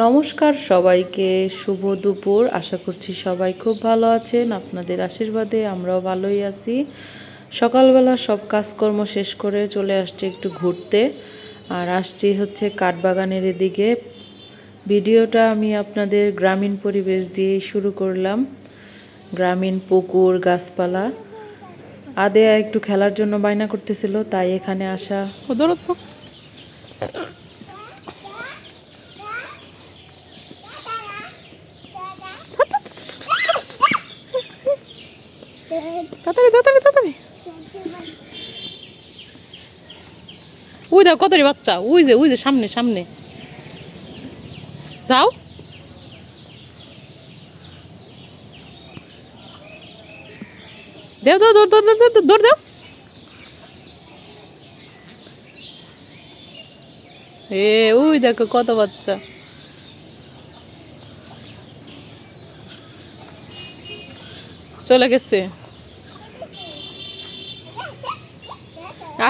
নমস্কার সবাইকে, শুভ দুপুর। আশা করছি সবাই খুব ভালো আছেন, আপনাদের আশীর্বাদে আমরাও ভালোই আছি। সকালবেলা সব কাজকর্ম শেষ করে চলে আসছি একটু ঘুরতে, আর আসছি হচ্ছে কাঠবাগানের এদিকে। ভিডিওটা আমি আপনাদের গ্রামীণ পরিবেশ দিয়ে শুরু করলাম। গ্রামীণ পুকুর, গাছপালা। আদেয়া একটু খেলার জন্য বায়না করতেছিল, তাই এখানে আসা। ওই দেখো কতরি বাচ্চা, ওই যে ওই যে সামনে সামনে। যাও। দেও দেও দৌড় দৌড় দৌড় দৌড় দেও। এ, ওই দেখো কত বাচ্চা। চলে গেছে।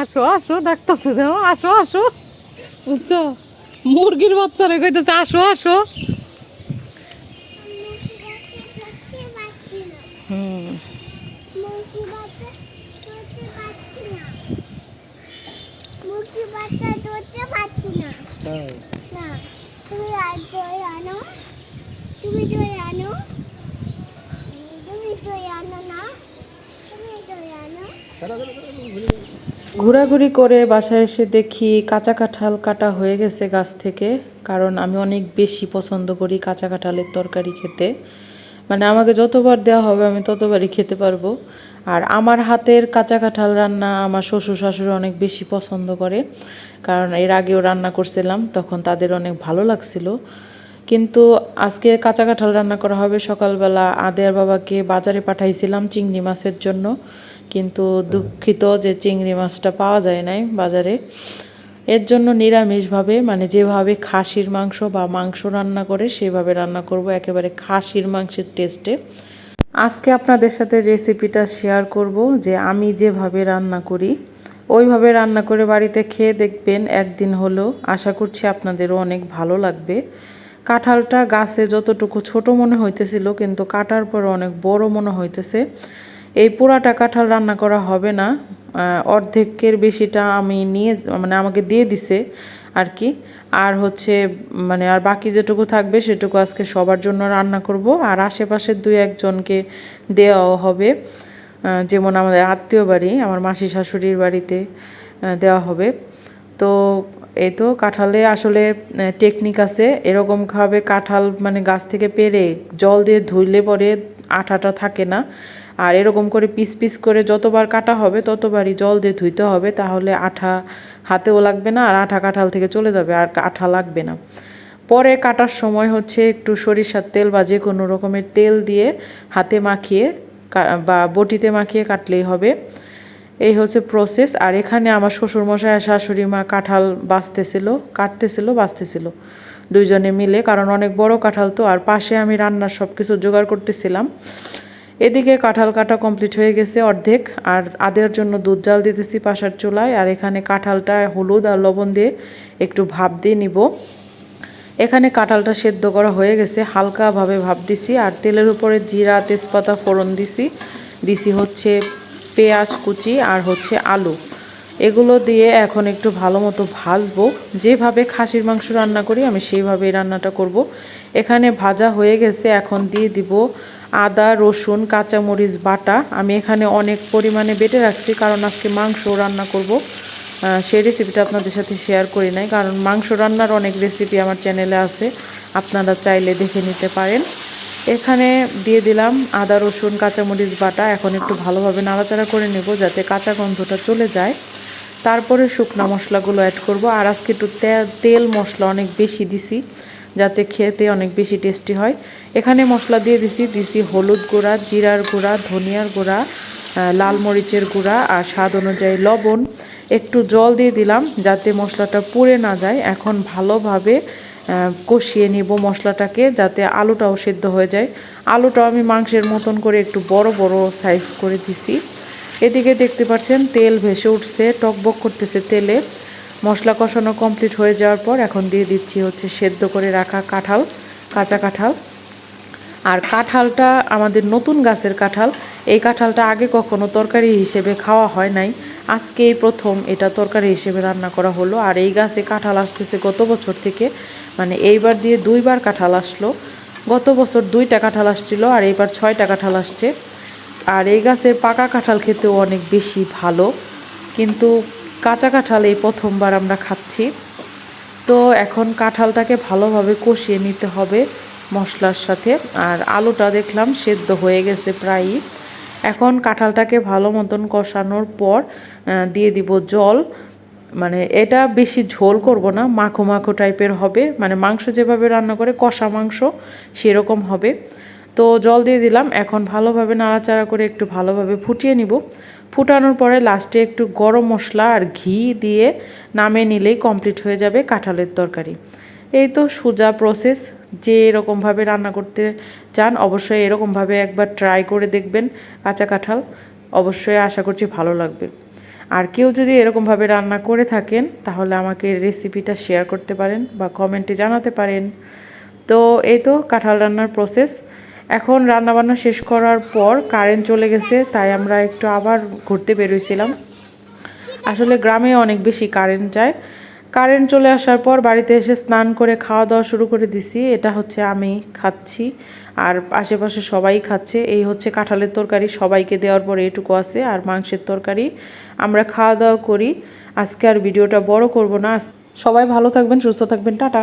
আসো আসো ডাকতেছে দেখো আসো আসো। বুঝছ? মুরগির বাচ্চারা কইতেছে আসো আসো। হুম। তুমি তুমি আনো। তুমি দই আনো না। তুমি দই আনো ঘোরাঘুরি করে বাসায় এসে দেখি কাঁচা কাঁঠাল কাটা হয়ে গেছে গাছ থেকে, কারণ আমি অনেক বেশি পছন্দ করি কাঁচা কাঁঠালের তরকারি খেতে। মানে আমাকে যতবার দেওয়া হবে আমি ততবারই খেতে পারব। আর আমার হাতের কাঁচা কাঁঠাল রান্না আমার শ্বশুর শাশুড়ি অনেক বেশি পছন্দ করে, কারণ এর আগেও রান্না করছিলাম, তখন তাদের অনেক ভালো লাগছিল। কিন্তু আজকে কাঁচা কাঁঠাল রান্না করা হবে সকালবেলা। আদেয়ার বাবাকে বাজারে পাঠাইছিলাম চিংড়ি মাছের জন্য। কিন্তু দুঃখিত যে চিংড়ি মাছটা পাওয়া যায় নাই বাজারে। এর জন্য নিরামিষভাবে মানে যেভাবে খাসির মাংস বা মাংস রান্না করে, সেভাবে রান্না করব। একেবারে খাসির মাংসের টেস্টে। আজকে আপনাদের সাথে রেসিপিটা শেয়ার করব যে আমি যেভাবে রান্না করি, ওইভাবে রান্না করে বাড়িতে খেয়ে দেখবেন একদিন হলো। আশা করছি আপনাদেরও অনেক ভালো লাগবে। কাঁঠালটা গাছে যতটুকু ছোট মনে হইতেছিল, কিন্তু কাটার পর অনেক বড় মনে হইতেছে। এই পোড়াটা কাঁঠাল রান্না করা হবে না। অর্ধেকের বেশিটা আমি নিয়ে মানে আমাকে দিয়ে দিছে আর কি। আর হচ্ছে মানে আর বাকি যেটুকু থাকবে সেটুকু আজকে সবার জন্য রান্না করব। আর আশেপাশের দুই একজনকে দেওয়াও হবে। যেমন আমাদের আত্মীয় বাড়ি, আমার মাসি শাশুড়ির বাড়িতে দেওয়া হবে। তো এই তো কাঁঠালে আসলে টেকনিক আছে। এরকমভাবে কাঁঠাল মানে গাছ থেকে পেরে জল দিয়ে ধুইলে পরে আঠাটা থাকে না। আর এরকম করে পিস পিস করে যতবার কাটা হবে, ততবারই জল দিয়ে ধুইতে হবে। তাহলে আঠা হাতেও লাগবে না আর আঠা কাঁঠাল থেকে চলে যাবে আর আঠা লাগবে না। পরে কাটার সময় হচ্ছে একটু সরিষার তেল বা যে কোনো রকমের তেল দিয়ে হাতে মাখিয়ে বা বটিতে মাখিয়ে কাটলেই হবে। এই হচ্ছে প্রসেস আর এখানে আমার শ্বশুরমশাই আর শাশুড়ি মা কাঁঠাল বাছতেছিল কাটতেছিল বাছতেছিল দুইজনে মিলে, কারণ অনেক বড় কাঁঠাল তো, আর পাশে আমি রান্নার সব কিছু জোগাড় করতেছিলাম। এদিকে কাঁঠাল কাটা কমপ্লিট হয়ে গেছে অর্ধেক, আর আদের জন্য দুধ জাল দিতেছি পাশার চুলায়, আর এখানে কাঁঠালটা হলুদ আর লবণ দিয়ে একটু ভাপ দিয়ে নিব। এখানে কাঁঠালটা সেদ্ধ করা হয়ে গেছে, হালকাভাবে ভাপ দিছি, আর তেলের উপরে জিরা, তেজপাতা ফোড়ন দিছি। দিছি হচ্ছে পেঁয়াজ কুচি আর হচ্ছে আলু। এগুলো দিয়ে এখন একটু ভালো মতো ভাজবো। যেভাবে খাসির মাংস রান্না করি, আমি সেইভাবেই রান্নাটা করব। এখানে ভাজা হয়ে গেছে, এখন দিয়ে দিব আদা, রসুন, কাঁচামরিচ, বাটা। আমি এখানে অনেক পরিমাণে বেটে রাখছি, কারণ আজকে মাংস রান্না করব। সেই রেসিপিটা আপনাদের সাথে শেয়ার করি নাই, কারণ মাংস রান্নার অনেক রেসিপি আমার চ্যানেলে আছে। আপনারা চাইলে দেখে নিতে পারেন। এখানে দিয়ে দিলাম আদা, রসুন, কাঁচামরিচ বাটা। এখন একটু ভালোভাবে নাড়াচাড়া করে নেব যাতে কাঁচা গন্ধটা চলে যায়। তারপরে শুকনা মশলাগুলো অ্যাড করব। আর আজকে একটু তেল মশলা অনেক বেশি দিছি, যাতে খেতে অনেক বেশি টেস্টি হয়। এখানে মশলা দিয়ে দিছি দিছি হলুদ গুঁড়া, জিরার গুঁড়া, ধনিয়ার গুঁড়া লাল মরিচের গুঁড়া আর স্বাদ অনুযায়ী লবণ। একটু জল দিয়ে দিলাম যাতে মশলাটা পুড়ে না যায়। এখন ভালোভাবে কষিয়ে নিব মশলাটাকে যাতে আলুটাও সেদ্ধ হয়ে যায়। আলুটাও আমি মাংসের মতন করে একটু বড় বড় সাইজ করে দিছি। এদিকে দেখতে পাচ্ছেন তেল ভেসে উঠছে, টকবক করতেছে তেলে। মশলা কষানো কমপ্লিট হয়ে যাওয়ার পর এখন দিয়ে দিচ্ছি হচ্ছে সেদ্ধ করে রাখা কাঁঠাল, কাঁচা কাঁঠাল। আর কাঁঠালটা আমাদের নতুন গাছের কাঁঠাল। এই কাঁঠালটা আগে কখনো তরকারি হিসেবে খাওয়া হয় নাই। আজকে প্রথম এটা তরকারি হিসেবে রান্না করা হলো। আর এই গাছে কাঁঠাল আসতেছে গত বছর থেকে। মানে এইবার দিয়ে দুইবার কাঁঠাল আসলো। গত বছর দুইটা কাঁঠাল আসছিল আর এইবার ছয়টা কাঁঠাল আসছে। আর এই গাছের পাকা কাঁঠাল খেতেও অনেক বেশি ভালো। কিন্তু কাঁচা কাঁঠাল এই প্রথমবার আমরা খাচ্ছি। তো এখন কাঁঠালটাকে ভালোভাবে কষিয়ে নিতে হবে মশলার সাথে। আর আলুটা দেখলাম সেদ্ধ হয়ে গেছে প্রায়ই। এখন কাঁঠালটাকে ভালো মতন কষানোর পর দিয়ে দিব জল। মানে এটা বেশি ঝোল করব না, মাখো মাখো টাইপের হবে। মানে মাংস যেভাবে রান্না করে, কষা মাংস, সেরকম হবে। তো জল দিয়ে দিলাম, এখন ভালোভাবে নাড়াচাড়া করে একটু ভালোভাবে ফুটিয়ে নিব। ফুটানোর পরে লাস্টে একটু গরম মশলা আর ঘি দিয়ে নামে নিলেই কমপ্লিট হয়ে যাবে কাঁঠালের তরকারি। এই তো সোজা প্রসেস যে এরকমভাবে রান্না করতে চান অবশ্যই এরকমভাবে একবার ট্রাই করে দেখবেন কাঁচা কাঁঠাল। অবশ্যই আশা করছি ভালো লাগবে। আর কেউ যদি এরকমভাবে রান্না করে থাকেন, তাহলে আমাকে রেসিপিটা শেয়ার করতে পারেন বা কমেন্টে জানাতে পারেন। তো এই তো কাঁঠাল রান্নার প্রসেস এখন রান্নাবান্না শেষ করার পর কারেন্ট চলে গেছে, তাই আমরা একটু আবার ঘুরতে বেরোইছিলাম আসলে গ্রামে অনেক বেশি কারেন্ট যায়। কারেন্ট চলে আসার পর বাড়িতে এসে স্নান করে খাওয়া দাওয়া শুরু করে দিছি। এটা হচ্ছে আমি খাচ্ছি। আর আশেপাশে সবাই খাচ্ছে। এই হচ্ছে কাঁঠালের তরকারি। সবাইকে দেওয়ার পর এটুকু আছে। আর মাংসের তরকারি আমরা খাওয়া দাওয়া করি। আজকে আর ভিডিওটা বড় করব না। সবাই ভালো থাকবেন, সুস্থ থাকবেন। টাটা।